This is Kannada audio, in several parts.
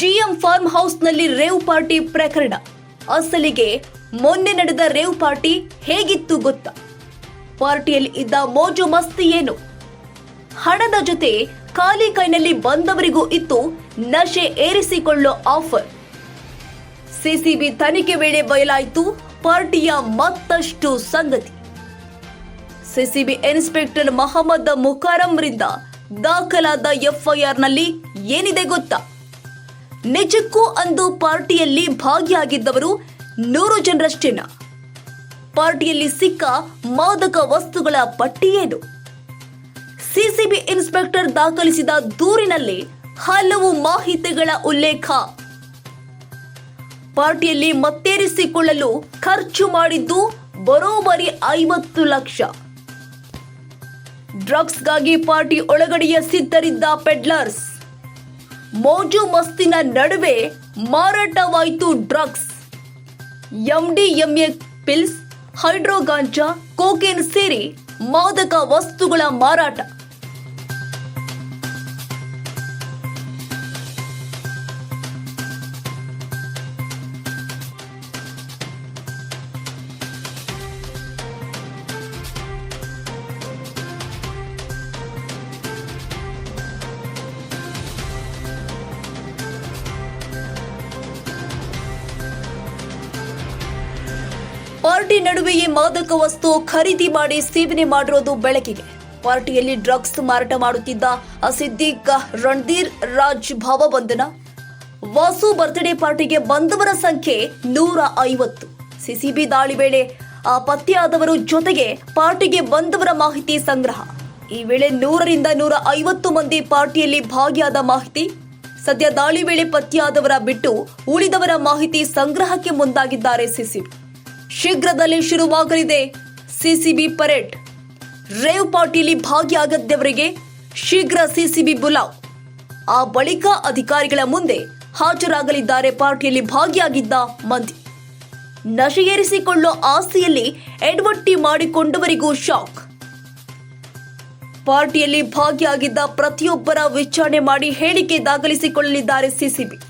ಜಿಎಂ ಫಾರ್ಮ್ ಹೌಸ್ನಲ್ಲಿ ರೇವ್ ಪಾರ್ಟಿ ಪ್ರಕರಣ. ಅಸಲಿಗೆ ಮೊನ್ನೆ ನಡೆದ ರೇವ್ ಪಾರ್ಟಿ ಹೇಗಿತ್ತು ಗೊತ್ತಾ? ಪಾರ್ಟಿಯಲ್ಲಿ ಇದ್ದ ಮೋಜು ಮಸ್ತಿ ಏನು? ಹಣದ ಜೊತೆ ಖಾಲಿ ಕೈನಲ್ಲಿ ಬಂದವರಿಗೂ ಇತ್ತು ನಶೆ ಏರಿಸಿಕೊಳ್ಳೋ ಆಫರ್. ಸಿಸಿಬಿ ತನಿಖೆ ವೇಳೆ ಬಯಲಾಯಿತು ಪಾರ್ಟಿಯ ಮತ್ತಷ್ಟು ಸಂಗತಿ. ಸಿಸಿಬಿ ಇನ್ಸ್ಪೆಕ್ಟರ್ ಮಹಮ್ಮದ್ ಮುಖಾರಂರಿಂದ ದಾಖಲಾದ ಎಫ್ಐಆರ್ನಲ್ಲಿ ಏನಿದೆ ಗೊತ್ತಾ? ನಿಜಕ್ಕೂ ಅಂದು ಪಾರ್ಟಿಯಲ್ಲಿ ಭಾಗಿಯಾಗಿದ್ದವರು ನೂರು ಜನರಷ್ಟೇನ? ಪಾರ್ಟಿಯಲ್ಲಿ ಸಿಕ್ಕ ಮಾದಕ ವಸ್ತುಗಳ ಪಟ್ಟಿಯೇನು? ಸಿಸಿಬಿ ಇನ್ಸ್ಪೆಕ್ಟರ್ ದಾಖಲಿಸಿದ ದೂರಿನಲ್ಲಿ ಹಲವು ಮಾಹಿತಿಗಳ ಉಲ್ಲೇಖ. ಪಾರ್ಟಿಯಲ್ಲಿ ಮತ್ತೇರಿಸಿಕೊಳ್ಳಲು ಖರ್ಚು ಮಾಡಿದ್ದು ಬರೋಬರಿ ಐವತ್ತು ಲಕ್ಷ. ಡ್ರಗ್ಸ್ಗಾಗಿ ಪಾರ್ಟಿ ಒಳಗಡೆಯ ಸಿದ್ಧರಿದ್ದ ಪೆಡ್ಲರ್ಸ್. ಮೋಜು ಮಸ್ತಿನ ನಡುವೆ ಮಾರಾಟವಾಯಿತು ಡ್ರಗ್ಸ್. ಎಂಡಿಎಂಎ ಪಿಲ್ಸ್ ಹೈಡ್ರೋಗಾಂಜಾ ಕೋಕೇನ್ ಸೇರಿ ಮಾದಕ ವಸ್ತುಗಳ ಮಾರಾಟ. ಪಾರ್ಟಿ ನಡುವೆಯೇ ಮಾದಕ ವಸ್ತು ಖರೀದಿ ಮಾಡಿ ಸೇವನೆ ಮಾಡಿರೋದು ಬೆಳಕಿಗೆ. ಪಾರ್ಟಿಯಲ್ಲಿ ಡ್ರಗ್ಸ್ ಮಾರಾಟ ಮಾಡುತ್ತಿದ್ದ ಅಸಿದ್ದೀಕ್ ರಣಧೀರ್ ರಾಜ್ ಭಾವಬಂಧನ. ವಾಸು ಬರ್ತ್ಡೇ ಪಾರ್ಟಿಗೆ ಬಂದವರ ಸಂಖ್ಯೆ ನೂರ ಐವತ್ತು. ಸಿಸಿಬಿ ದಾಳಿ ವೇಳೆ ಆ ಪತ್ತೆಯಾದವರು ಜೊತೆಗೆ ಪಾರ್ಟಿಗೆ ಬಂದವರ ಮಾಹಿತಿ ಸಂಗ್ರಹ. ಈ ವೇಳೆ ನೂರರಿಂದ ನೂರ ಐವತ್ತು ಮಂದಿ ಪಾರ್ಟಿಯಲ್ಲಿ ಭಾಗಿಯಾದ ಮಾಹಿತಿ. ಸದ್ಯ ದಾಳಿ ವೇಳೆ ಪತ್ತೆಯಾದವರ ಬಿಟ್ಟು ಉಳಿದವರ ಮಾಹಿತಿ ಸಂಗ್ರಹಕ್ಕೆ ಮುಂದಾಗಿದ್ದಾರೆ ಸಿಸಿಬಿ. ಶೀಘ್ರದಲ್ಲೇ ಶುರುವಾಗಲಿದೆ. CCB parade. ರೇವ್ ಪಾರ್ಟಿಯಲ್ಲಿ ಭಾಗಿಯಾಗದ್ದವರಿಗೆ ಶೀಘ್ರ ಸಿಸಿಬಿ ಬುಲಾವ್. ಆ ಬಳಿಕ ಅಧಿಕಾರಿಗಳ ಮುಂದೆ ಹಾಜರಾಗಲಿದ್ದಾರೆ ಪಾರ್ಟಿಯಲ್ಲಿ ಭಾಗಿಯಾಗಿದ್ದ ಮಂದಿ. ನಶೆಯೇರಿಸಿಕೊಳ್ಳೋ ಆಸ್ತಿಯಲ್ಲಿ ಎಡವಟ್ಟಿ ಮಾಡಿಕೊಂಡವರಿಗೂ ಶಾಕ್. ಪಾರ್ಟಿಯಲ್ಲಿ ಭಾಗಿಯಾಗಿದ್ದ ಪ್ರತಿಯೊಬ್ಬರ ವಿಚಾರಣೆ ಮಾಡಿ ಹೇಳಿಕೆ ದಾಖಲಿಸಿಕೊಳ್ಳಲಿದ್ದಾರೆ ಸಿಸಿಬಿ.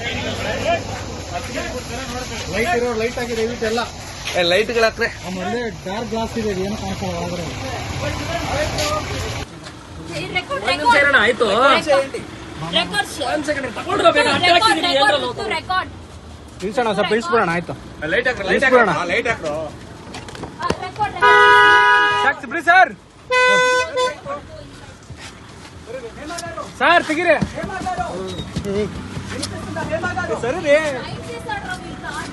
ಲೈಟ್ ಇರೋ ಲೈಟ್ ಆಗಿ ದಯವಿಟ್ಟು ಎಲ್ಲ. ಲೈಟ್ಗಳು ಹಾಕ್ರೆ. ಆಮೇಲೆ ಡಾರ್ಕ್ ಗ್ಲಾಸ್ ಇದೆ ಏನು ಕಾಣಿಸಲ್ಲ ಒಳಗಡೆ ರೆಕಾರ್ಡ್ ಆಯ್ತು? ರೆಕಾರ್ಡ್ ಇಳಿಸೋಣ ಸ್ವಲ್ಪ ಇಳಿಸ್ಬಿಡೋಣ ಆಯ್ತು. ಲೈಟ್ ಹಾಕ್ರೆ ಲೈಟ್. ಹಾಕ್ರೆ ಲೈಟ್ ಹಾಕ್ರು. ಬಿಡಿ ಸರ್ ಸರ್ ತೆಗೀರಿ. ಸರಿ ರೀ.